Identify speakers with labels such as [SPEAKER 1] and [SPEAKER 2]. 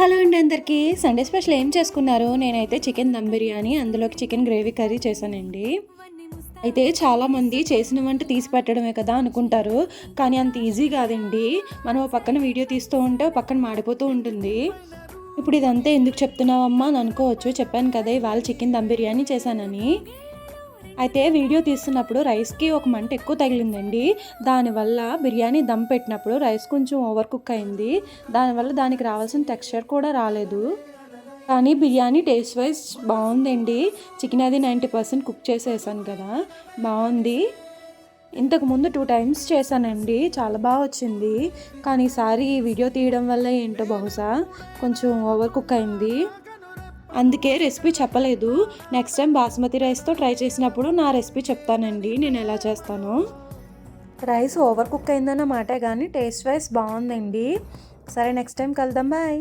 [SPEAKER 1] Hello అండి అందరికీ. Sunday special ఏం చేసుకున్నారు? నేనైతే చికెన్ దమ్ బిర్యానీ అందులోకి చికెన్ గ్రేవీ కర్రీ చేశానండి. అయితే చాలామంది చేసిన వంట తీసి పెట్టడమే కదా అనుకుంటారు. కానీ అంత ఈజీ కాదండి. మనం ఓ పక్కన వీడియో తీస్తూ ఉంటే ఓ పక్కన మాడిపోతూ ఉంటుంది. ఇప్పుడు ఇదంతా ఎందుకు చెప్తున్నావమ్మా అని అనుకోవచ్చు. చెప్పాను కదా ఇవాళ చికెన్ దమ్ బిర్యానీ చేశానని. అయితే వీడియో తీస్తున్నప్పుడు రైస్కి ఒక మంట ఎక్కువ తగిలిందండి. దానివల్ల బిర్యానీ దమ్ పెట్టినప్పుడు రైస్ కొంచెం ఓవర్ కుక్ అయింది. దానివల్ల దానికి రావాల్సిన టెక్స్చర్ కూడా రాలేదు. కానీ బిర్యానీ టేస్ట్ వైజ్ బాగుందండి. చికెన్ అది నైంటీ పర్సెంట్ కుక్ చేసేసాను కదా. బాగుంది. ఇంతకుముందు టూ టైమ్స్ చేశానండి. చాలా బాగా వచ్చింది. కానీ ఈసారి వీడియో తీయడం వల్ల ఏంటో బహుశా కొంచెం ఓవర్ కుక్ అయింది. అందుకే రెసిపీ చెప్పలేదు. నెక్స్ట్ టైం బాస్మతి రైస్తో ట్రై చేసినప్పుడు నా రెసిపీ చెప్తానండి. నేను ఎలా చేస్తానో? రైస్ ఓవర్ కుక్ అయిందన్నమాట కానీ టేస్ట్ వైస్ బాగుందండి. సరే నెక్స్ట్ టైం కలుద్దాం. బాయ్